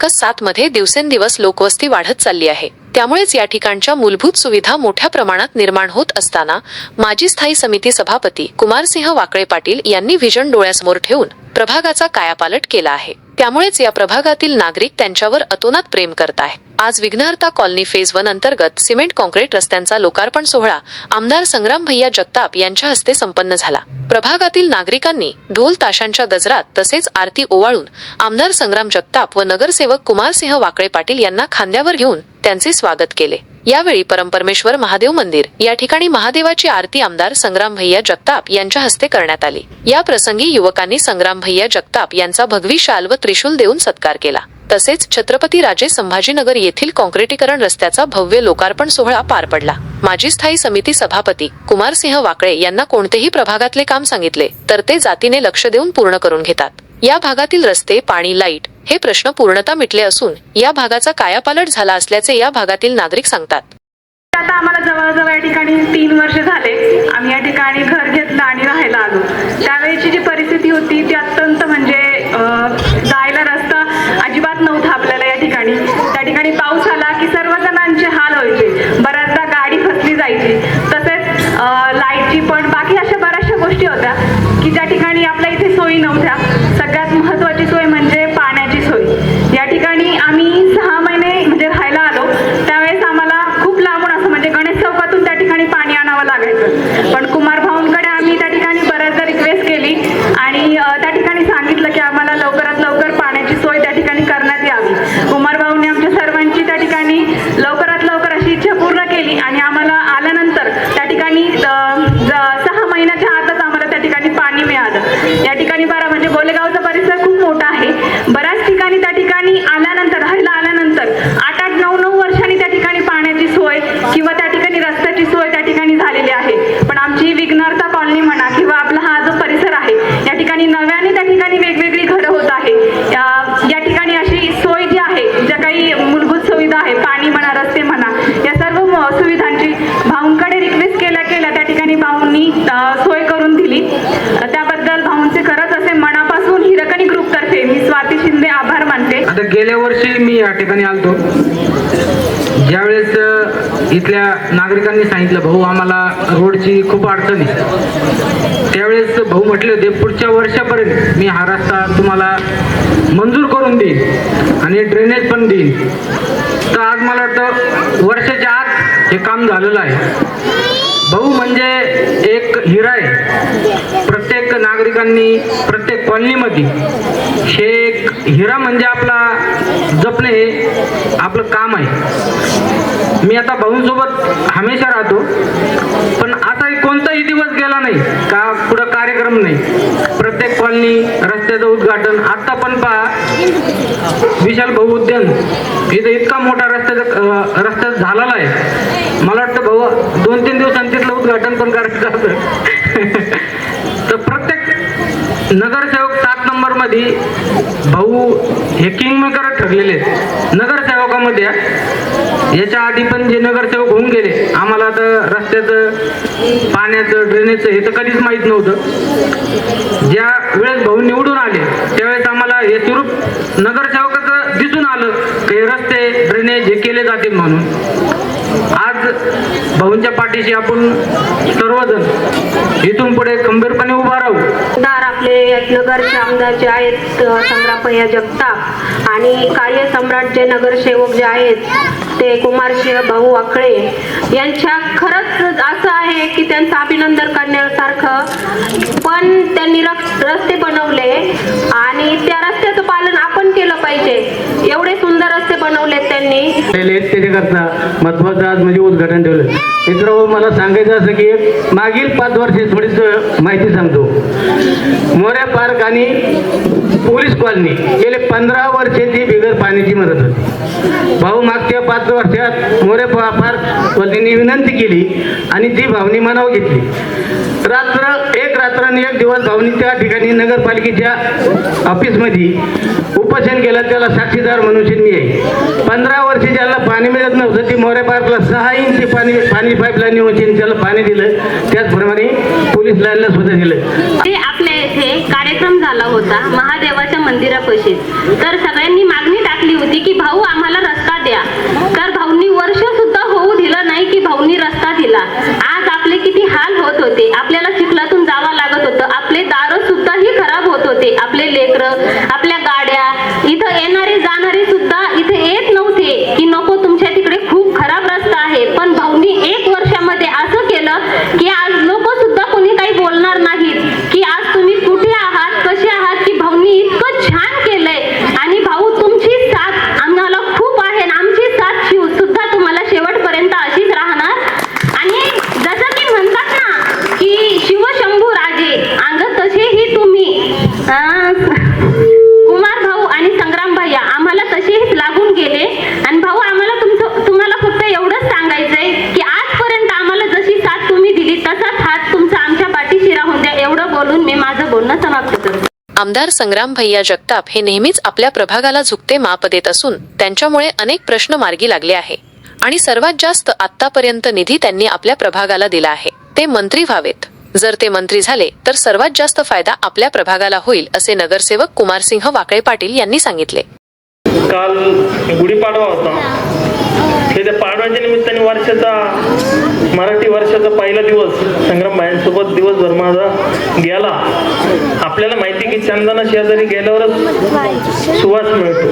प्रभाग सात मध्ये दिवसेंदिवस लोकवस्ती वाढत चालली आहे. त्यामुळेच या ठिकाणच्या मूलभूत सुविधा मोठ्या प्रमाणात निर्माण होत असताना माजी स्थायी समिती सभापती कुमारसिंह वाकळे पाटील यांनी व्हिजन डोळ्यासमोर ठेवून प्रभागाचा कायापालट केला आहे. त्यामुळेच या प्रभागातील नागरिक त्यांच्यावर अतोनात प्रेम करत आहे आज विघ्नहर्ता कॉलनी फेज वन अंतर्गत सिमेंट कॉन्क्रीट रस्त्यांचा लोकार्पण सोहळा. आमदार संग्राम भैया जगताप यांच्या हस्ते संपन्न झाला. प्रभागातील नागरिकांनी ढोल ताशांच्या गजरात तसेच आरती ओवाळून आमदार संग्राम जगताप व नगरसेवक कुमारसिंह वाकळे पाटील यांना खांद्यावर घेऊन त्यांचे स्वागत केले. यावेळी परमपरमेश्वर महादेव मंदिर या ठिकाणी महादेवाची आरती आमदार संग्राम भैया जगताप यांच्या हस्ते करण्यात आली. या प्रसंगी युवकांनी संग्राम भैया जगताप यांचा भगवी शाल व त्रिशूल देऊन सत्कार केला. तसेच छत्रपती राजे संभाजीनगर येथील काँक्रिटीकरण रस्त्याचा भव्य लोकार्पण सोहळा पार पडला. माजी स्थायी समिती सभापती कुमारसिंह वाकळे यांना कोणतेही प्रभागातले काम सांगितले तर ते जातीने लक्ष देऊन पूर्ण करून घेतात. या भागातील रस्ते पाणी लाइट हे प्रश्न पूर्णतः मिटले असून या भागाचा कायापालट झाला असल्याचे या भागातील नागरिक सांगतात. आता आम्हाला जवळजवळ या ठिकाणी तीन वर्ष झाले. आम्ही या ठिकाणी घर घेतलं आणि राहायला आलो. त्यावेळेची जी परिस्थिती होती ती अत्यंत म्हणजे अं, जायला रस्ता अजिबात नव्हता आपल्याला या ठिकाणी त्या ठिकाणी पाऊस आला की सर्वजणांचे हाल व्हायचे बऱ्याचदा गाडी फसली तसेच लाईटची पण बाकी अशा बऱ्याचशा गोष्टी होत्या की ज्या ठिकाणी आपल्या इथे सोयी नव्हत्या सगळ्यात महत्त्वाची सोय म्हणजे पाण्याची सोय या ठिकाणी आम्ही सहा महिने म्हणजे राहायला आलो त्यावेळेस आम्हाला खूप लांबून असं म्हणजे गणेश चौकातून त्या ठिकाणी पाणी आणावं लागायचं पण कुमार भाऊंकडे आम्ही त्या ठिकाणी बऱ्याचदा रिक्वेस्ट केली आणि अ, त्या ठिकाणी सांगितलं की आम्हाला लवकरात लवकर पाण्याची सोय त्या ठिकाणी करण्यात यावी कुमार भाऊंनी आमच्या सर्वांची त्या ठिकाणी लवकरात लवकर अशी इच्छा पूर्ण केली आणि आम्हाला आल्यानंतर त्या ठिकाणी अ, ज- सहा महिन्याच्या आतच आम्हाला त्या ठिकाणी पाणी मिळालं या ठिकाणी बरा म्हणजे गोलेगावचा परिसर खूप मोठा आहे बऱ्याच ठिकाणी त्या ठिकाणी आल्यानंतर राहायला आल्यानंतर आठ आठ नऊ नऊ वर्षांनी त्या ठिकाणी पाण्याची सोय किंवा त्या ठिकाणी रस्त्याची सोय त्या ठिकाणी झालेली आहे पण आमची ही विघ्नहर्ता कॉलनी म्हणा किंवा आपला हा जो परिसर आहे या ठिकाणी नव्याने त्या ठिकाणी वेगवेगळी घरं होत आहे या या ठिकाणी अशी सोय जी आहे ज्या काही मूलभूत सुविधा आहे पाणी म्हणा रस्ते म्हणा या सर्व म- सुविधांची भाऊंकडे रिक्वेस्ट केल्या केल्या त्या ठिकाणी भाऊंनी अ, सोय करून दिली अ, त्याबद्दल भाऊंचे खरंच असे मनापासून हिरकणी ग्रुपतर्फे मी स्वाती शिंदे आभार आता गेल्या वर्षी मी या ठिकाणी आलतो. ज्यावेळेस इथल्या नागरिकांनी सांगितलं भाऊ आम्हाला रोडची खूप अडचण आहे. त्यावेळेस भाऊ म्हटले होते पुढच्या वर्षापर्यंत मी हा रस्ता तुम्हाला मंजूर करून देईन आणि ड्रेनेज पण देईन. तर आज मला वाटतं वर्षाच्या आत हे काम झालेलं आहे. भाऊ म्हणजे एक हिरा आहे. प्रत्येक नागरिकांनी प्रत्येक कॉलनीमध्ये हे एक हिरा म्हणजे आपला जपणे हे आपलं काम आहे. मी आता भाऊंसोबत हमेशा राहतो पण आताही कोणताही दिवस गेला नाही का पुढं कार्यक्रम नाही. प्रत्येक कॉलनी रस्त्याचं उद्घाटन आत्ता पण पहा विशाल भाऊ उद्यान इथं इतका मोठा रस्त्याचा अं, रस्ता झालेला आहे. मला वाटतं भाऊ दोन तीन दिवसांनी तिथलं उद्घाटन पण करायचं होतं तर प्रत्येक नगरसेवक सात नंबरमध्ये भाऊ हे किंग मेकर ठरलेले नगरसेवकामध्ये याच्या आधी पण जे नगरसेवक होऊन गेले आम्हाला तर रस्त्याचं पाण्याचं ड्रेनेजचं हे तर कधीच माहीत नव्हतं. ज्या वेळेस भाऊ निवडून आले त्यावेळेस आम्हाला हे स्वरूप नगरसेवकाचं दिसून आलं की रस्ते ड्रेनेज हे केले जातील म्हणून. आज भाऊंच्या पाठीशी आपण सर्वजण इथून पुढे खंबीरपणे उभा राहू. आमदार आपले नगरचे आमदार जे आहेत अ, संग्रामभैया जगताप आणि कार्यसम्राट जे नगरसेवक जे आहेत ते कुमारसिंह भाऊ वाकळे यांच्या खरंच असं आहे की त्यांचं अभिनंदन करण्यासारखं पण त्यांनी रस्ते बनवले आणि त्या रस्त्याचं पालन आपण केलं पाहिजे. एवढे सुंदर रस्ते बनवलेत त्यांनी. त्याच्याकरता महत्वाचं आज म्हणजे उद्घाटन ठेवलं. मित्र मला सांगायचं असं की मागील पाच वर्षे थोडीच माहिती सांगतो. मोऱ्या पार्क आणि पोलीस कॉलनी गेले पंधरा वर्षाची बिगर पाण्याची मदत होती. भाऊ मागच्या पाच वर्षात मोरे पार्क कॉलनीने विनंती केली आणि ती भावनी मनाव घेतली. रात्र एक रात्र आणि एक दिवस भावनी त्या ठिकाणी नगरपालिकेच्या ऑफिसमध्ये उपोषण केलं त्याला साक्षीदार म्हणून मी आहे. पंधरा वर्ष ज्याला पाणी मिळत नव्हतं ती मोरे पार्कला सहा इंची पाणी पाणी पाईपलाईन होती त्याला पाणी दिलं. त्याचप्रमाणे पोलीस लाईनला सुद्धा दिलं. ते आपल्या येथे कार्यक्रम झाला होता महादेवाच्या मंदिरापाशी. तर सगळ्यांनी मागणी टाकली होती की भाऊ आम्हाला रस्ता द्या. तर भाऊंनी वर्ष सुद्धा होऊ दिलं नाही की भाऊंनी रस्ता दिला. आज आपले किती हाल होत होते. आपल्याला चिखलातून जावं लागत होतं. आपले दार सुद्धा ही खराब होत होते. आपले लेकरं आपल्या गाड्या इथं येणारे जाणारे सुद्धा इथे येत नव्हते की नको तुमच्या तिकडे खूप खराब रस्ता आहे. पण भाऊनी एक वर्षामध्ये असं केलं की आज लोक सुद्धा कोणी काही बोलणार नाहीत की आज तुम्ही कुठे आहात कसे आहात की भाऊंनी इतकं छान केलंय आणि भाऊ तुमची साथ आम्हाला खूप आहे आणि आमची साथ शिव सुद्धा तुम्हाला शेवटपर्यंत अशीच राहणार आणि जसं की म्हणतात ना की शिवशंभू राजे अंग तसेही तुम्ही अं, कुमार भाऊ आणि संग्राम भैया आम्हाला तसेच लागून गेले आणि भाऊ आम्हाला तुमचं तुम्हाला फक्त एवढंच सांगायचंय की आजपर्यंत आम्हाला जशी साथ तुम्ही दिली तसाच हात तुमचा आमच्या पाठीशी राहून द्या एवढं बोलून मी माझं बोलणं समाप्त करते आमदार संग्राम भैया जगताप हे नेहमीच आपल्या प्रभागाला झुकते माप देत असून त्यांच्यामुळे अनेक प्रश्न मार्गी लागले आहे. आणि सर्वात जास्त आतापर्यंत निधी त्यांनी आपल्या प्रभागाला दिला आहे. ते मंत्री व्हावेत. जर ते मंत्री झाले तर सर्वात जास्त फायदा आपल्या प्रभागाला होईल असे नगरसेवक कुमारसिंह वाकळे पाटील यांनी सांगितले. काल गुढीपाडवा होता. हे. त्या पाडव्याच्या निमित्ताने वर्षाचा मराठी वर्षाचा पहिला दिवस संग्राम भायांसोबत दिवसभर माझा गेला. आपल्याला माहिती की चंदना शेजारी गेल्यावरच सुवास मिळतो.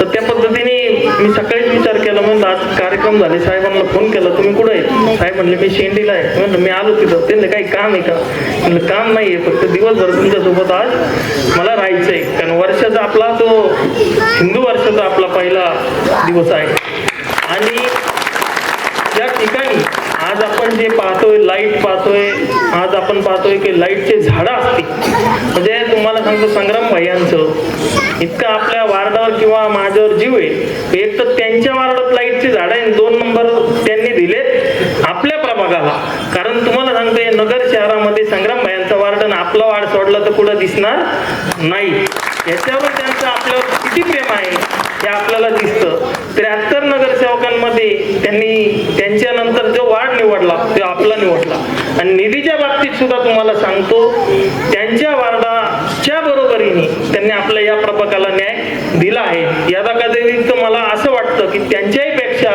तर त्या पद्धतीने मी सकाळीच विचार केला म्हणलं आज कार्यक्रम झाले साहेबांना फोन केला तुम्ही कुठे आहे साहेब म्हणले मी शेंडीला आहे. म्हणलं मी आलो तिथं. त्यांना काही काम आहे का? म्हणलं काम नाही आहे फक्त दिवसभर तुमच्यासोबत आज मला राहायचं आहे. कारण वर्षाचा आपला तो हिंदू वर्षाचा आपला पहिला दिवस आहे. आणि या ठिकाणी आज आपण जे पाहतोय लाइट पाहतोय आज आपण पाहतोय की लाईटचे झाडं असतील. म्हणजे तुम्हाला सांगतो संग्राम भाईयांचं इतकं आपल्या वार्डावर किंवा माझ्यावर जीव आहे. एक तर त्यांच्या वार्डात लाईटचे झाड आहे दोन नंबर त्यांनी दिले आपल्या प्रभागाला. कारण तुम्हाला सांगतोय नगर शहरामध्ये संग्राम भाईयांचा वार्ड आणि आपला वार्ड सोडला तर कुठं दिसणार नाही. याच्यावर त्यांचं आपल्यावर किती प्रेम आहे हे आपल्याला दिसतं. त्र्याहत्तर नगरसेवकांमध्ये त्यांनी त्यांच्या नंतर जो निवडला ते आपला निवडला. आणि निधीच्या बाबतीत सुद्धा तुम्हाला सांगतो त्यांच्या वार्डाच्या बरोबरीने त्यांनी आपल्या या प्रभागाला न्याय दिला आहे. या व्यतिरिक्त मला असं वाटतं की त्यांच्याही पेक्षा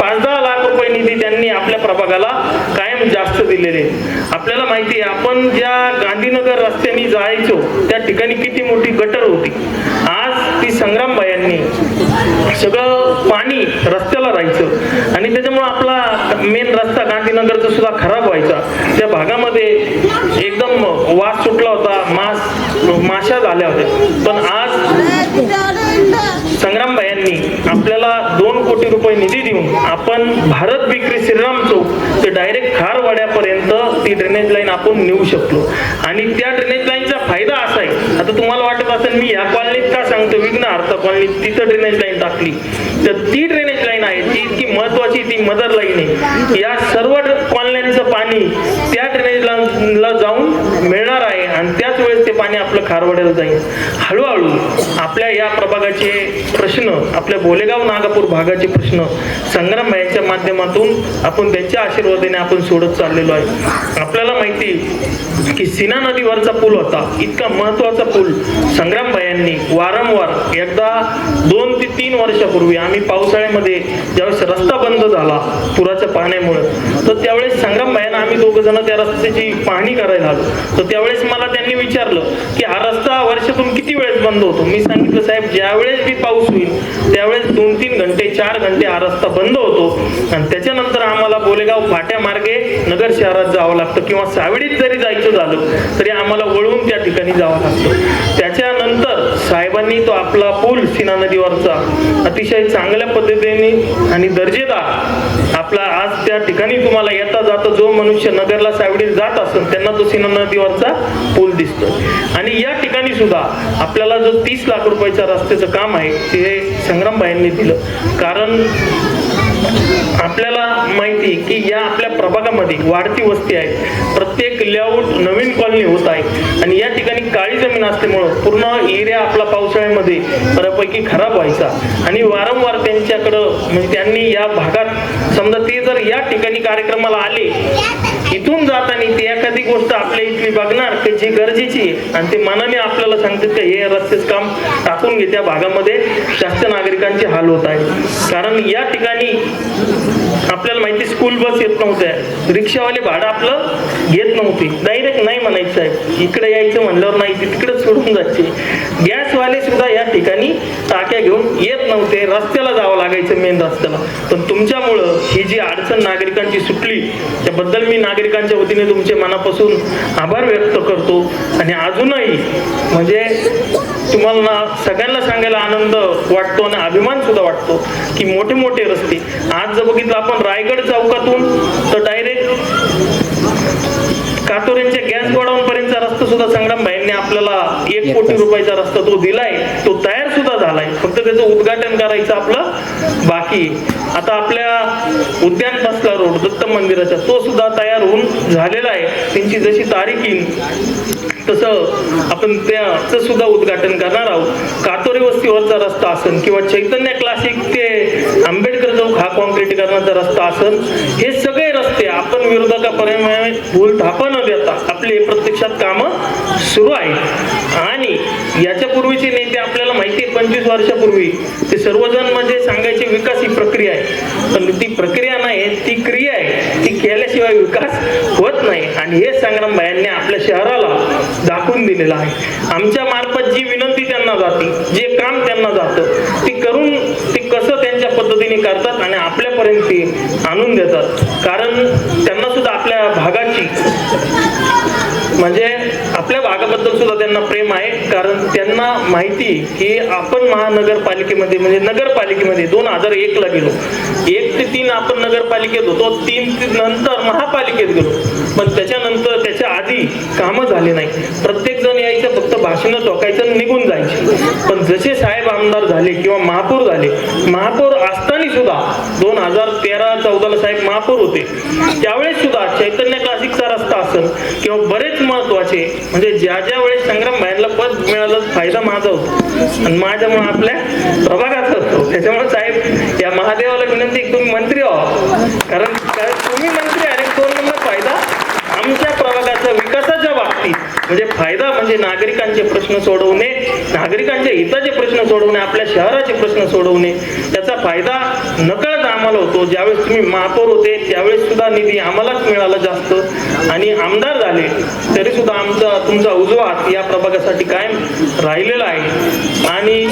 पाच दहा लाख रुपये निधी त्यांनी आपल्या प्रभागाला कायम जास्त दिलेले. आपल्याला माहिती आहे आपण ज्या गांधीनगर रस्त्याने जायचो त्या ठिकाणी किती मोठी गटर होती. आज ती संग्रामबायांनी सगळं पाणी रस्त्याला राहायचं. आणि त्याच्यामुळं आपला मेन रस्ता गांधीनगरचा सुद्धा खराब व्हायचा. त्या भागामध्ये एकदम वास सुटला होता मास माशा झाल्या होत्या. पण आज संग्रामबायांनी आपल्याला दोन कोटी रुपये निधी देऊन आपण भारत विक्री श्रीराम चौक ते डायरेक्ट खारवाड्यापर्यंत ती ड्रेनेज लाईन आपण नेऊ शकलो. आणि त्या ड्रेनेज लाईन फायदा असा आहे आता तुम्हाला मी या कॉलनीत का सांगतो विघ्नार्थ कॉलनीत तिथं ड्रेनेज लाईन टाकली. तर ती ड्रेनेज लाईन आहे ती इतकी महत्वाची ती मदर लाईन आहे. या सर्व कॉलन्यांचं पाणी त्या ड्रेनेज लाईनला जाऊन मिळणार आहे. वेळेस ते पाणी आपलं खारवाड्याला जाईल. हळूहळू आपल्या या प्रभागाचे प्रश्न आपल्या बोलेगाव नागापूर भागाचे प्रश्न संग्राम यांच्या माध्यमातून आपण त्यांच्या आशीर्वादाने आपण सोडत चाललेलो आहे. आपल्याला माहिती की सीना नदीवरचा पूल होता. इतका महत्त्वाचा पूल संग्राम यांनी वारंवार एकदा दोन ते तीन वर्षापूर्वी आम्ही पावसाळ्यामध्ये ज्यावेळेस रस्ता बंद झाला पुराच्या पाण्यामुळे तर त्यावेळेस संग्राम भाईंना आम्ही दोघं जण त्या रस्त्याची पाहणी करायला आलो. तर त्यावेळेस मला त्यांनी विचारलं की हा रस्ता वर्षातून किती वेळेस बंद होतो? मी सांगितलं साहेब ज्यावेळेस बी पाऊस होईल त्यावेळेस दोन तीन घंटे चार घंटे हा रस्ता बंद होतो. आणि त्याच्यानंतर आम्हाला बोलेगाव फाट्या मार्गे नगर शहरात जावं लागतं किंवा सावडीत जरी जायचं झालं तरी आम्हाला वळून त्या ठिकाणी जावं लागतं. त्याच्या त्यानंतर साहेबांनी तो आपला पूल सीना नदीवरचा अतिशय चांगल्या पद्धतीने आणि दर्जेदार आपला आज त्या ठिकाणी तुम्हाला येता जाता जो मनुष्य नगरला सावडीत जात असेल त्यांना तो सीना नदीवरचा पूल दिसतो आणि या ठिकाणी सुद्धा आपल्याला जो तीस लाख रुपयाच्या रस्त्याचं काम आहे ते संग्रामबाईंनी दिलं. कारण आपल्याला माहिती की या आपल्या प्रभागामध्ये वाढती वस्ती आहे. प्रत्येक लेआउट नवीन कॉलनी होत आहे. आणि या ठिकाणी काळी जमीन असल्यामुळं पूर्ण एरिया आपला पावसाळ्यामध्ये बऱ्यापैकी खराब व्हायचा. आणि वारंवार त्यांच्याकडं म्हणजे त्यांनी या भागात समजा ते जर या ठिकाणी कार्यक्रमाला आले इथून जाताना ती एखादी गोष्ट आपल्या इथली बघणार की जी गरजेची आणि ते मनाने आपल्याला सांगतात की हे रस्तेच काम टाकून घे त्या भागामध्ये. जास्त नागरिकांचे हाल होत आहे. कारण या ठिकाणी आपल्याला माहिती स्कूल बस येत नव्हत्या. रिक्षावाले भाडं आपलं घेत नव्हते. डायरेक्ट नाही म्हणायचं आहे. इकडे यायचं म्हणल्यावर नाही ते तिकडे सोडून जायचे. गॅसवाले सुद्धा या ठिकाणी टाक्या घेऊन येत नव्हते. रस्त्याला जावं लागायचं मेन रस्त्याला. पण तुमच्यामुळं ही जी अडचण नागरिकांची सुटली त्याबद्दल मी नागरिकांच्या वतीने तुमचे मनापासून आभार व्यक्त करतो. आणि अजूनही म्हणजे तुम्हाला सगळ्यांना सांगायला आनंद वाटतो आणि अभिमान सुद्धा वाटतो की मोठे मोठे रस्ते. आज जर बघितलं आपण रायगड चौकातून तर डायरेक्ट कातोऱ्यांच्या गॅस गोडाऊन पर्यंत सुद्धा संग्राम भाईंनी आपल्याला एक कोटी रुपयाचा रस्ता तो दिलाय तो तयार सुद्धा झालाय. फक्त त्याचं उद्घाटन करायचं आपलं बाकी. आता आपल्या उद्यान बसला रोड दत्त मंदिराचा तो सुद्धा तयार होऊन झालेला आहे. त्यांची जशी तारीख येईल तसं आपण त्याचं सुद्धा उद्घाटन करणार आहोत. कातोरी वस्तीवरचा रस्ता असन किंवा चैतन्य क्लासिक ते आंबेडकर चौक हा कॉन्क्रिटीकरणाचा रस्ता असन हे सगळे रस्ते आपण विरोधकापर्यंत भूल थापा न देता. आपले प्रत्यक्षात कामं सुरू आहेत आणि याच्यापूर्वीचे नेते आपल्याला माहिती आहे पंचवीस वर्षापूर्वी. ते सर्वजण म्हणजे सांगायचे विकास ही प्रक्रिया आहे. पण ती प्रक्रिया नाही ती क्रिया आहे. ती केल्याशिवाय विकास होत नाही. आणि हे संग्राम भायांनी आपल्या शहराला दाखवून दिलेलं आहे. आमच्या मार्फत जी विनंती त्यांना जाते जे काम त्यांना जातं ती करून ते कसं त्यांच्या पद्धतीने करतात आणि आपल्यापर्यंत ते आणून देतात. कारण त्यांना सुद्धा आपल्या भागाची म्हणजे आपल्या भागाबद्दल सुद्धा त्यांना प्रेम आहे. कारण त्यांना माहिती की आपण महानगरपालिकेमध्ये म्हणजे नगरपालिकेमध्ये दोन हजार एक ला गेलो. एक ते तीन आपण नगरपालिकेत होतो तीन ते नंतर महापालिकेत गेलो. पण त्याच्यानंतर त्याच्या आधी कामं झाली नाही. प्रत्येक जण भाषणं टोकायचं आणि निघून जायचे. पण जसे साहेब आमदार झाले किंवा महापौर झाले महापौर असताना सुद्धा दोन हजार तेरा चौदाला साहेब महापौर होते. त्यावेळेस सुद्धा चैतन्य क्लासिकचा रस्ता असेल किंवा बरेच महत्त्वाचे म्हणजे ज्या ज्या वेळेस संग्राम बाहेरला पद मिळालं फायदा माझा होतो. आणि माझ्यामुळे आपल्या प्रभागाचा असतो त्याच्यामुळे साहेब या महादेवाला विनंती तुम्ही मंत्री व्हा. कारण कारण तुम्ही मंत्री आणि दोन नंबर फायदा आमच्या प्रभागाच्या विकासाच्या बाबतीत म्हणजे फायदा म्हणजे नागरिकांचे प्रश्न सोडवणे नागरिकांच्या हिताचे प्रश्न सोडवणे आपल्या शहराचे प्रश्न सोडवणे त्याचा फायदा नका आम्हाला होतो ज्यावेळेस तुम्ही महापौर होते त्यावेळेस सुद्धा निधी आम्हालाच मिळाला जास्त. आणि आमदार झाले तरी सुद्धा आमचा तुमचा उजवा हात या प्रभागासाठी कायम राहिलेला आहे. आणि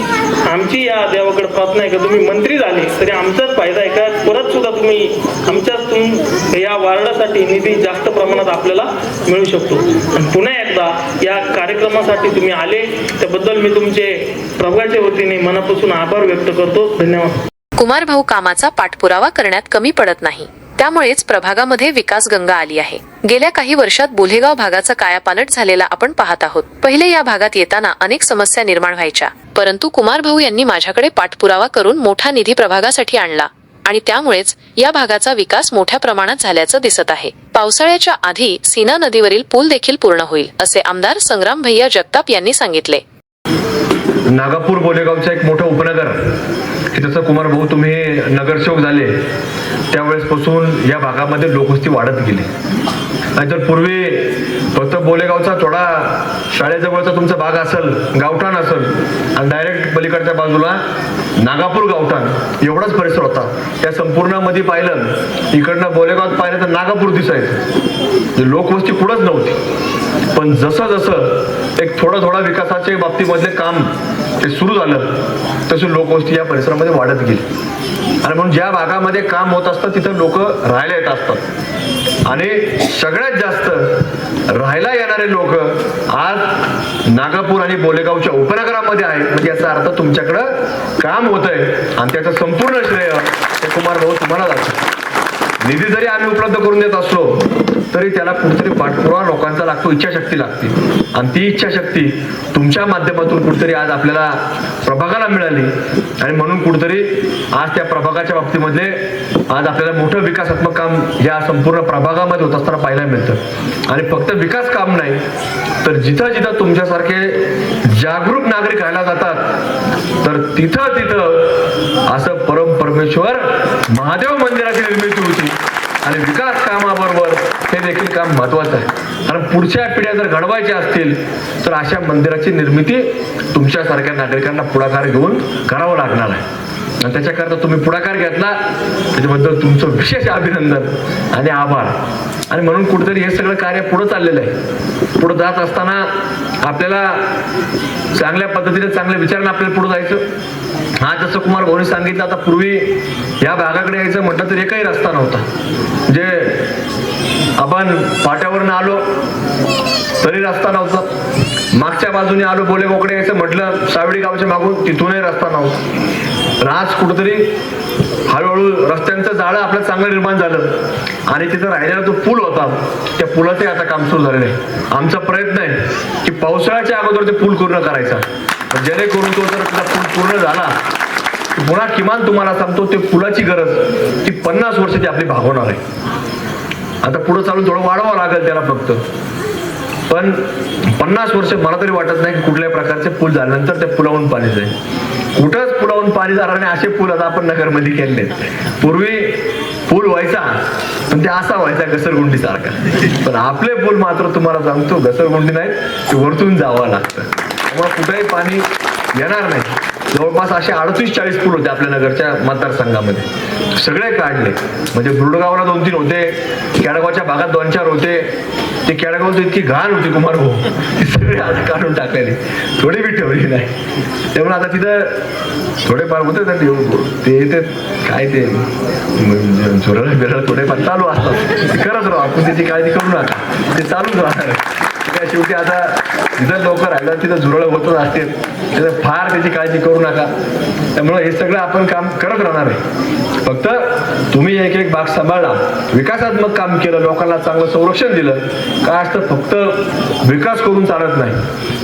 आमची या देवाकडे प्रार्थना आहे का तुम्ही मंत्री झाले तरी आमचाच फायदा आहे का? परत सुद्धा तुम्ही आमच्याच तुम या वार्डासाठी निधी जास्त प्रमाणात आपल्याला मिळू शकतो. आणि पुन्हा एकदा या कार्यक्रमासाठी तुम्ही आले त्याबद्दल मी तुमचे प्रभागाच्या वतीने मनापासून आभार व्यक्त करतो. धन्यवाद. कुमार भाऊ कामाचा पाठपुरावा करण्यात कमी पडत नाही. त्यामुळेच प्रभागामध्ये विकास गंगा आली आहे. गेल्या काही वर्षात बोलेगाव भागाचा कायापालट झालेला आपण पाहत आहोत. पहिले या भागात येताना अनेक समस्या निर्माण व्हायच्या. परंतु कुमार भाऊ यांनी माझ्याकडे पाठपुरावा करून मोठा निधी प्रभागासाठी आणला आणि त्यामुळेच या भागाचा विकास मोठ्या प्रमाणात झाल्याचं दिसत आहे. पावसाळ्याच्या आधी सीना नदीवरील पूल देखील पूर्ण होईल असे आमदार संग्राम भैया जगताप यांनी सांगितले. नागापूर बोलेगावचा एक मोठं की जसं कुमार भाऊ तुम्ही नगरसेवक झाले त्यावेळेसपासून या भागामध्ये लोकवस्ती वाढत गेली. नाहीतर पूर्वी फक्त बोलेगावचा थोडा शाळेजवळचा तुमचा भाग असेल गावठाण असेल आणि डायरेक्ट पलीकडच्या बाजूला नागापूर गावठाण एवढाच परिसर होता. त्या संपूर्णमध्ये पाहिलं इकडनं बोलेगावात पाहिलं तर नागापूर दिसायचं म्हणजे लोकवस्ती कुठंच नव्हती. पण जसं जसं एक थोडं थोडा विकासाच्या बाबतीमधले काम ते सुरू झालं तसं लोकवस्ती या परिसरामध्ये वाढत गेली. आणि म्हणून ज्या भागामध्ये काम होत असतं तिथं लोक राहायला येत असतात. आणि सगळ्यात जास्त राहायला येणारे लोक आज नागापूर आणि बोलेगावच्या उपनगरामध्ये आहेत. म्हणजे याचा अर्थ तुमच्याकडं काम होत आहे आणि त्याचं संपूर्ण श्रेय ते कुमार भाऊ तुम्हाला जातं निधी जरी आम्ही उपलब्ध करून देत असलो तरी त्याला कुठेतरी पाठपुरावा लोकांचा लागतो इच्छाशक्ती लागते. आणि ती इच्छाशक्ती तुमच्या माध्यमातून कुठेतरी आज आपल्याला प्रभागाला मिळाली. आणि म्हणून कुठेतरी आज त्या प्रभागाच्या बाबतीमध्ये आज आपल्याला मोठं विकासात्मक काम या संपूर्ण प्रभागामध्ये होत असताना पाहायला मिळतं. आणि फक्त विकास काम नाही तर जिथं जिथं तुमच्यासारखे जागरूक नागरिक राहायला जातात तर तिथं तिथं असं परम परमेश्वर महादेव मंदिराची निर्मिती होती. आणि विकास कामावर काम महत्वाचं आहे. कारण पुढच्या पिढ्या जर घडवायच्या असतील तर अशा मंदिराची निर्मिती तुमच्यासारख्या नागरिकांना पुढाकार घेऊन करावं लागणार आहे. आणि त्याच्याकरता तुम्ही पुढाकार घेतला त्याच्याबद्दल तुमचं विशेष अभिनंदन आणि आभार. आणि म्हणून कुठेतरी हे सगळं कार्य पुढं चाललेलं आहे. पुढं जात असताना आपल्याला चांगल्या पद्धतीने चांगल्या विचारानं आपल्याला पुढे जायचं. हा जसं कुमार भाऊनी सांगितलं आता पूर्वी या भागाकडे यायचं म्हटलं तर एकही रस्ता नव्हता. जे आपण पाट्यावरून आलो तरी रस्ता नव्हता. मागच्या बाजूने आलो बोले मोकडे यायचं म्हटलं सावडी गावच्या मागून तिथूनही रस्ता नव्हता. पण आज कुठंतरी हळूहळू रस्त्यांचं जाळं आपलं चांगलं निर्माण झालं. आणि तिथं राहिलेला तो पूल होता. त्या पुलाचे आता काम सुरू झालेलं आहे. आमचा प्रयत्न आहे की पावसाळ्याच्या अगोदर ते पूल पूर्ण करायचा. जेणेकरून तो जर पूल पूर्ण झाला पुन्हा किमान तुम्हाला सांगतो ते पुलाची गरज ती पन्नास वर्षाची आपली भागवणार आहे. आता पुढे चालून थोडं वाढवावं लागेल त्याला फक्त. पण पन्नास वर्ष मला तरी वाटत नाही की कुठल्याही प्रकारचे पूल झाल्यानंतर त्या पुलावून पाणी जाईल. कुठंच पुलावून पाणी जाणार नाही असे पूल आता आपण नगरमध्ये केले पूर्वी पूल व्हायचा पण ते असा व्हायचा घसरगुंडी सारखा पण आपले पूल मात्र तुम्हाला सांगतो घसरगुंडी नाही ते वरतून जावं लागतं. त्यामुळे कुठेही पाणी येणार नाही. जवळपास असे अडतीस चाळीस पूल होते आपल्या नगरच्या मतदारसंघामध्ये. सगळे काढले. म्हणजे गुरडगावला दोन तीन होते केडगावच्या भागात दोन चार होते. ते केडगावची इतकी घाण होती कुमार भाऊ. ती सगळे आता काढून टाकलेली. थोडी बी ठेवली नाही. त्यामुळे आता तिथं थोडेफार होते ना ते- ते काय ते? झुरळ बिरळ थोडेफार चालू असतात. ते करत राहू. आपण त्याची काळजी करू नका. ते चालूच राहणार त्या शेवटी आता जिथं लोक राहिलं तिथं झुरळ होतच असतील. त्याचं फार त्याची काळजी करू नका. त्यामुळे हे सगळं आपण काम करत राहणार आहे. फक्त तुम्ही एक एक भाग सांभाळला विकासात्मक काम केलं लोकांना चांगलं संरक्षण दिलं काय असतं फक्त विकास करून चालत नाही?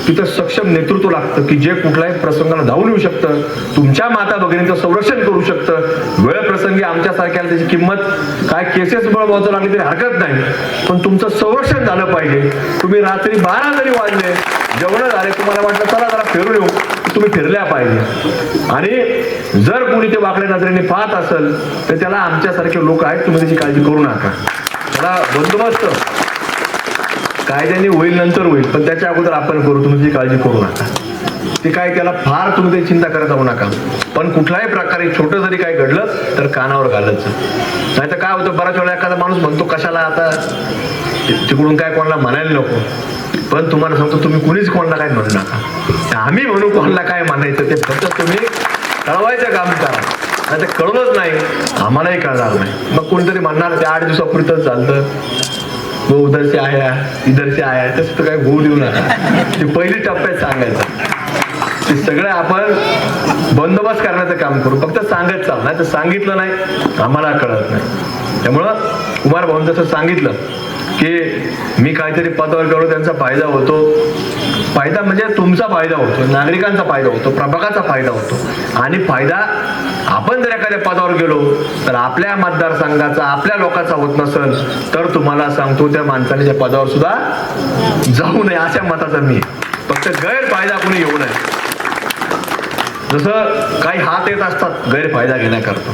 तिथं सक्षम नेतृत्व लागतं की जे कुठल्याही प्रसंगाला धावून येऊ शकतं तुमच्या माता भगिनीचं संरक्षण करू शकतं. वेळ प्रसंगी आमच्यासारख्याला त्याची किंमत काय केसेस बळ लागली तरी हरकत नाही. पण तुमचं संरक्षण झालं पाहिजे. तुम्ही रात्री बारा जरी वाजले जेवढं झाले तुम्हाला वाटलं चला जरा फिरू येऊ. तुम्ही फिरल्या पाहिजे. आणि जर कोणी ते वाकड्या नजरेने पाहत असेल तर त्याला आमच्यासारखे लोक आहेत तुम्ही त्याची काळजी करू नका. त्याला बंदोबस्त. कायद्याने होईल नंतर होईल पण त्याच्या अगोदर आपण करू तुम्ही त्याची काळजी करू नका. ते काय त्याला फार तुम्ही त्याची चिंता करत जाऊ नका. पण कुठल्याही प्रकारे छोटं जरी काय घडलं तर कानावर घालायचं नाही तर काय होतं बऱ्याच वेळा एखादा माणूस म्हणतो कशाला आता तिकडून काय कोणाला म्हणायला नको. पण तुम्हाला सांगतो तुम्ही कुणीच कोणाला काय म्हणू नका. आम्ही म्हणू कोणाला काय म्हणायचं ते फक्त तुम्ही कळवायचं काम करा. नाही ते कळवलंच नाही. आम्हालाही कळणार नाही. मग कोणीतरी म्हणणार ते आठ दिवसापुरतच चालतं. वो उधर आया इधरचे आया तसं तर काय होऊ देऊ नका. ते पहिली टप्प्यात सांगायचं. ते सगळं आपण बंदोबस्त करण्याचं काम करू. फक्त सांगत चाल. नाही तर सांगितलं नाही आम्हाला कळत नाही. त्यामुळं कुमार भाऊन जसं सांगितलं की मी काहीतरी पदावर गेलो त्यांचा फायदा होतो. फायदा म्हणजे तुमचा फायदा होतो नागरिकांचा फायदा होतो प्रभागाचा फायदा होतो. आणि फायदा आपण जर एखाद्या पदावर गेलो तर आपल्या मतदारसंघाचा आपल्या लोकांचा होत नसेल तर तुम्हाला सांगतो त्या माणसाने त्या पदावर सुद्धा जाऊ नये अशा मताचा मी फक्त गैरफायदा कुणी येऊ नये. जसं काही हात येत असतात गैरफायदा घेण्याकरता.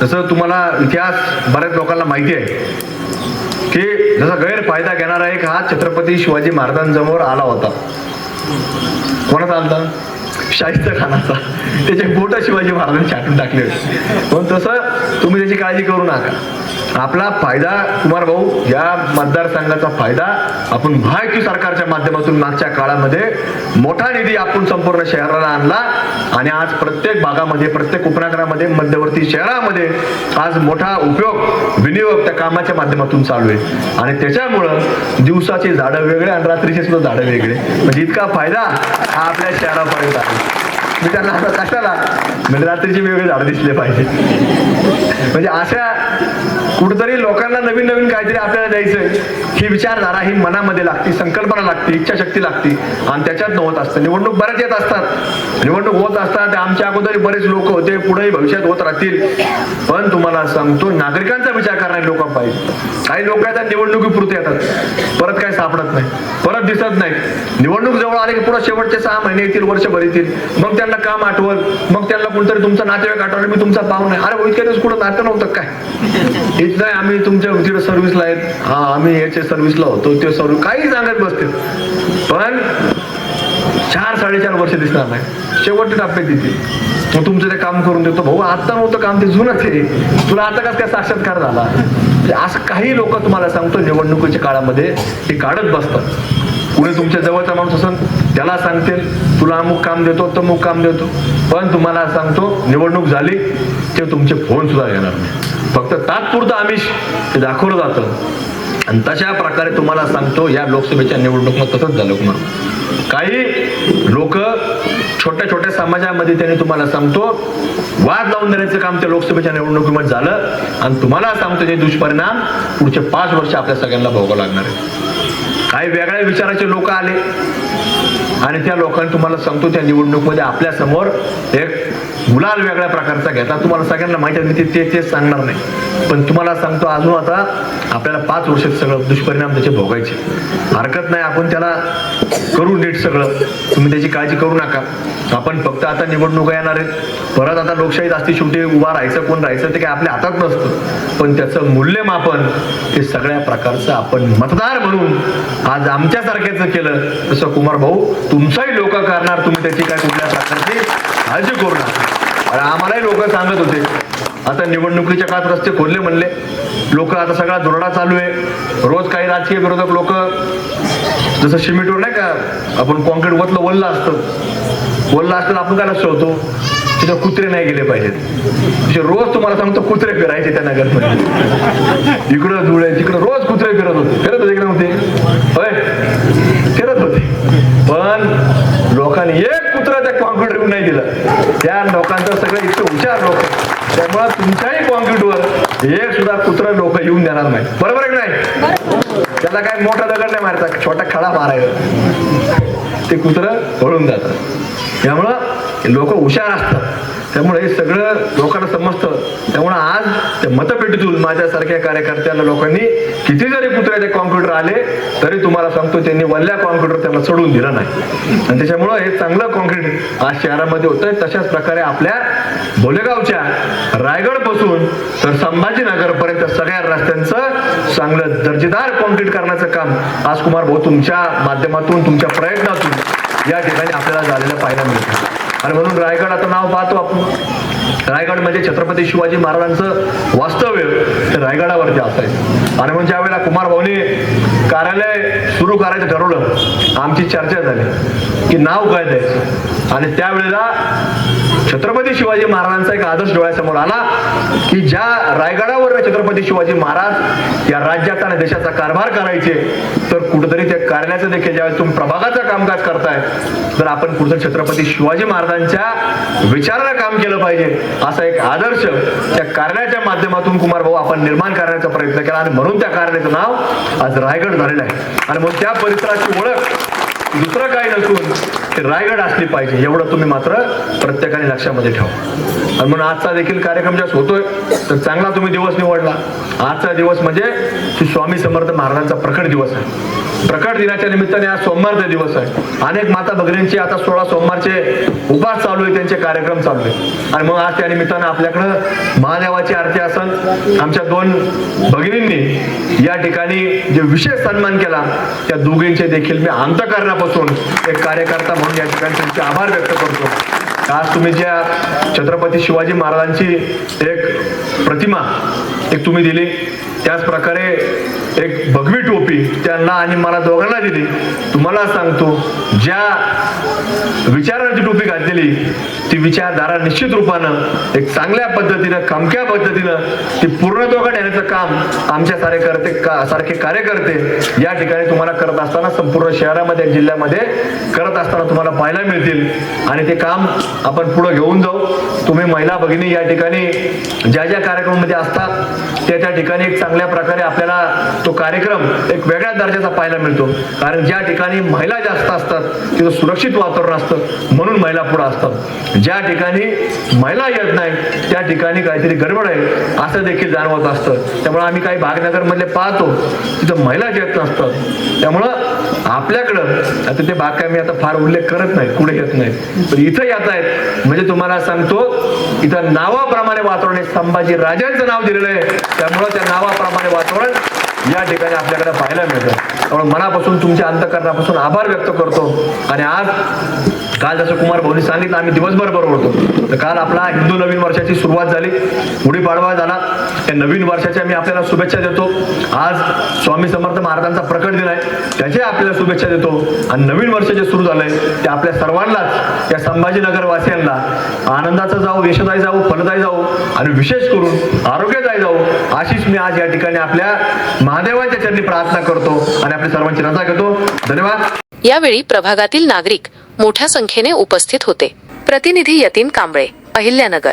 जसं तुम्हाला इतिहास बऱ्याच लोकांना माहिती आहे. की जसा गैरफायदा घेणारा एक हा छत्रपती शिवाजी महाराजांसमोर आला होता. कोणाचा आलता? शाहिस्त खानाचा त्याचे बोटा शिवाजी महाराजांनी छाटून टाकले होते. पण तसं तुम्ही त्याची काळजी करू नका. आपला फायदा कुमार भाऊ या मतदारसंघाचा फायदा आपण महायुती सरकारच्या माध्यमातून मागच्या काळामध्ये मोठा निधी आपण संपूर्ण शहराला आणला आणि आज प्रत्येक भागामध्ये प्रत्येक उपनगरामध्ये मध्यवर्ती शहरामध्ये आज मोठा उपयोग विनियोग त्या कामाच्या माध्यमातून चालू आहे. आणि त्याच्यामुळं दिवसाचे झाडं वेगळे आणि रात्रीचे सुद्धा झाडं वेगळे. म्हणजे इतका फायदा हा आपल्या शहरापर्यंत आहे मी त्यांना आता कशाला? म्हणजे रात्रीचे वेगळे झाड दिसले पाहिजे. म्हणजे अशा कुठंतरी लोकांना नवीन नवीन काहीतरी आपल्याला द्यायचंय. ही विचारधारा ही मनामध्ये लागती संकल्पना लागते इच्छाशक्ती लागती. आणि त्याच्यात होत असतं. निवडणूक बऱ्याच येत असतात. निवडणूक होत असतात. आमच्या अगोदर बरेच लोक होते. पुढेही भविष्यात होत राहतील. पण तुम्हाला सांगतो नागरिकांचा विचार करणारे लोक पाहिजे. काही लोक येतात निवडणुकीपुरते येतात. परत काय सापडत नाही. परत दिसत नाही. निवडणूक जवळ आले की पुढे शेवटचे सहा महिने येतील वर्षभर येतील. मग त्यांना काम आठवल मग त्यांना कोणतरी तुमचा नातेवाईक आठवलं मी तुमचा पाहू नाही अरे भाऊ, इतक्या दिवस कुठं नातं नव्हतं काय? हेच नाही आम्ही तुमच्या तिकडे सर्व्हिसला आहेत. हा आम्ही याच्या सर्व्हिसला होतो ते सर्व्हिस काही सांगत बसते पण चार साडेचार वर्ष दिसणार नाही. शेवटच्या टप्प्यात देतील. मग तुमचं ते काम करून देतो. भाऊ आता नव्हतं काम ते जुनच आहे तुला आता कसं काय साक्षात्कार झाला? असं काही लोक तुम्हाला सांगतो निवडणुकीच्या काळामध्ये ते काढत बसतात. कुणी तुमच्या जवळचा माणूस असेल त्याला सांगतील तुला अमुक काम देतो तमुक काम देतो. पण तुम्हाला सांगतो निवडणूक झाली ते तुमचे फोन सुद्धा येणार नाही. फक्त तात्पुरतं आमिष ते दाखवलं जातं. आणि तशा प्रकारे तुम्हाला सांगतो या लोकसभेच्या निवडणुकीमध्ये तसंच झालं कुमार काही लोक छोट्या छोट्या समाजामध्ये त्यांनी तुम्हाला सांगतो वाद लावून देण्याचं काम त्या लोकसभेच्या निवडणुकीमध्ये झालं. आणि तुम्हाला सांगतो हे दुष्परिणाम पुढचे पाच वर्ष आपल्या सगळ्यांना भोगावं लागणार आहे काही वेगळ्या विचाराचे लोक आले. आणि त्या लोकांनी तुम्हाला सांगतो त्या निवडणुकीमध्ये आपल्यासमोर एक गुलाल वेगळ्या प्रकारचा घेतला तुम्हाला सगळ्यांना माहिती आहे मी ते- ते तेच सांगणार नाही. पण तुम्हाला सांगतो अजून आता आपल्याला पाच वर्षात सगळं दुष्परिणाम त्याचे भोगायचे. हरकत नाही आपण त्याला करू नीट सगळं. तुम्ही त्याची काळजी करू नका. आपण फक्त आता निवडणुका येणार आहेत. परत आता लोकशाहीत जास्ती शेवटी उभा राहायचं कोण राहायचं ते काय आपल्या हातात नसतं. पण त्याचं मूल्यमापन ते सगळ्या प्रकारचं आपण मतदार म्हणून आज आमच्यासारख्याचं केलं तसं कुमार भाऊ तुमचाही लोक करणार तुम्ही त्याची काय कुठल्या प्रकारची काळजी करू नका. आणि आम्हालाही लोक सांगत होते. आता निवडणुकीच्या काळात रस्ते खोलले म्हणले. लोक आता सगळा दुरडा चालू आहे. रोज काही राजकीय विरोधक लोक जसं शिमिटवर नाही का आपण कॉन्क्रीट वतलं वल्लं असतं. वल्लं असतं आपण काय लक्ष होतो? तिथं कुत्रे नाही गेले पाहिजेत. म्हणजे रोज तुम्हाला सांगतो कुत्रे फिरायचे त्या नगरमध्ये. इकडं धुळे तिकडं रोज कुत्रे फिरत होते. फिरत होते नव्हते? होय? फिरत होते. पण लोकांनी एक कुत्रा त्या कॉन्क्रीट येऊन नाही दिलं. त्या लोकांचं सगळं इतकं हुशार लोक त्यामुळे तुमच्याही कॉन्क्रीटवर एक सुद्धा कुत्रा लोक येऊन देणार नाही बरोबर आहे नाही? त्याला काय मोठा दगड नाही मारता छोटा खडा मारायचा ते कुत्रं पळून जातात. त्यामुळं लोक हुशार असतात. त्यामुळे हे सगळं लोकांना समजतं. त्यामुळं आज त्या मतपेटीतून माझ्यासारख्या कार्यकर्त्याला लोकांनी किती जरी कुत्र्याचे कॉम्प्युटर आले तरी तुम्हाला सांगतो त्यांनी वल्ल्या कॉम्प्युटर त्यांना सोडून दिलं नाही. आणि त्याच्यामुळं हे चांगलं कॉन्क्रीट आज शहरामध्ये होतंय. तशाच प्रकारे आपल्या भोलेगावच्या रायगडपासून तर संभाजीनगरपर्यंत सगळ्या रस्त्यांचं चांगलं दर्जेदार कॉन्क्रीट करण्याचं काम आज कुमार भाऊ तुमच्या माध्यमातून तुमच्या प्रयत्नातून या ठिकाणी आपल्याला झालेलं पाहायला मिळतं. आणि म्हणून रायगडाचं नाव पाहतो आपण. रायगड म्हणजे छत्रपती शिवाजी महाराजांचं वास्तव्य ते रायगडावरती असायचं आणि म्हणून ज्या वेळेला कुमार भाऊने कार्यालय सुरू करायचं ठरवलं आमची चर्चा झाली की नाव काय द्यायचं? आणि त्यावेळेला छत्रपती शिवाजी महाराजांचा एक आदर्श डोळ्यासमोर आला की ज्या रायगडावर छत्रपती शिवाजी महाराज या राज्याचा आणि देशाचा कारभार करायचे तर कुठेतरी त्या कार्यालयाचं देखील ज्यावेळेस तुम्ही प्रभागाचं कामकाज करताय तर आपण कुठं छत्रपती शिवाजी महाराजांच्या विचारानं काम केलं पाहिजे. असा एक आदर्श त्या कार्याच्या माध्यमातून कुमार भाऊ आपण निर्माण करण्याचा प्रयत्न केला आणि म्हणून त्या कारण्याचं नाव आज रायगड झालेलं आहे. आणि म्हणून त्या परिसराची ओळख दुसरं काही नसून ते रायगड असली पाहिजे एवढं तुम्ही मात्र प्रत्येकाने लक्षामध्ये ठेवा. आणि म्हणून आजचा देखील कार्यक्रम ज्यास होतोय तर चांगला तुम्ही दिवस निवडला. आजचा दिवस म्हणजे स्वामी समर्थ महाराजांचा प्रकट दिवस आहे. प्रकट दिनाच्या निमित्ताने आज सोमवारचा दिवस आहे. अनेक माता भगिनींचे आता सोळा सोमवारचे उपास चालू आहे त्यांचे कार्यक्रम चालू आहे आणि मग आज त्या निमित्तानं आपल्याकडं महादेवाची आरती असन. आमच्या दोन भगिनींनी या ठिकाणी जे विशेष सन्मान केला त्या दोघींचे देखील मी मनापासून एक कार्यकर्ता म्हणून या ठिकाणी तुमचे आभार व्यक्त करतो. आज तुम्ही ज्या छत्रपती शिवाजी महाराजांची एक प्रतिमा एक तुम्ही दिली त्याच प्रकारे एक भगवी टोपी त्यांना आणि मला दोघांना दिली. तुम्हाला सांगतो ज्या विचारांची टोपी घातलेली ती विचारधारा निश्चित रूपानं एक चांगल्या पद्धतीनं खमक्या पद्धतीनं ती पूर्णत्वाकडे येण्याचं काम आमच्या कार्यकर्ते का सारखे कार्यकर्ते या ठिकाणी तुम्हाला करत असताना संपूर्ण शहरामध्ये जिल्ह्यामध्ये करत असताना तुम्हाला पाहायला मिळतील. आणि ते काम आपण पुढे घेऊन जाऊ. तुम्ही महिला भगिनी या ठिकाणी ज्या ज्या कार्यक्रमामध्ये असतात त्या त्या ठिकाणी एक चांगल्या प्रकारे आपल्याला तो कार्यक्रम एक वेगळ्या दर्जाचा पाहायला मिळतो. कारण ज्या ठिकाणी महिला जास्त असतात तिथं सुरक्षित वातावरण असतं म्हणून महिला पुढे असतात. ज्या ठिकाणी महिला येत नाही त्या ठिकाणी काहीतरी गडबड आहे असं देखील जाणवत असतं. त्यामुळे आम्ही काही भागनगरमधले पाहतो तिथं महिला येत नसतात. त्यामुळं आपल्याकडं आता ते बागकामी आता फार उल्लेख करत नाही कुठे येत नाही पण इथं येत आहेत. म्हणजे तुम्हाला सांगतो इथं नावाप्रमाणे वातावरण आहे. संभाजी राजांचं नाव दिलेलं आहे. त्यामुळं त्या नावा त्याप्रमाणे वातावरण या ठिकाणी आपल्याकडे पाहायला मिळतं. त्यामुळे मनापासून तुमच्या अंतकरणापासून आभार व्यक्त करतो. आणि आज काल जसं कुमार भाऊनी सांगितलं आम्ही दिवसभर बरोबर होतो. तर काल आपला हिंदू नवीन वर्षाची सुरुवात झाली. गुढीपाडवा झाला. त्या नवीन वर्षाच्या मी आपल्याला शुभेच्छा देतो. आज स्वामी समर्थ महाराजांचा प्रकट दिन आहे. त्याचे आपल्याला शुभेच्छा देतो. आणि नवीन वर्ष जे सुरू झालंय ते आपल्या सर्वांनाच या संभाजीनगर वासियांना आनंदाचं जाऊ यशदायी जाऊ फलदायी जाऊ आणि विशेष करून आरोग्यदायी जाऊ अशीच मी आज या ठिकाणी आपल्या महादेवांच्या चरणी प्रार्थना करतो आणि आपल्या सर्वांची रजा घेतो. धन्यवाद. यावेळी प्रभागातील नागरिक मोठ्या संख्येने उपस्थित होते. प्रतिनिधी यतीन कांबळे अहिल्यानगर.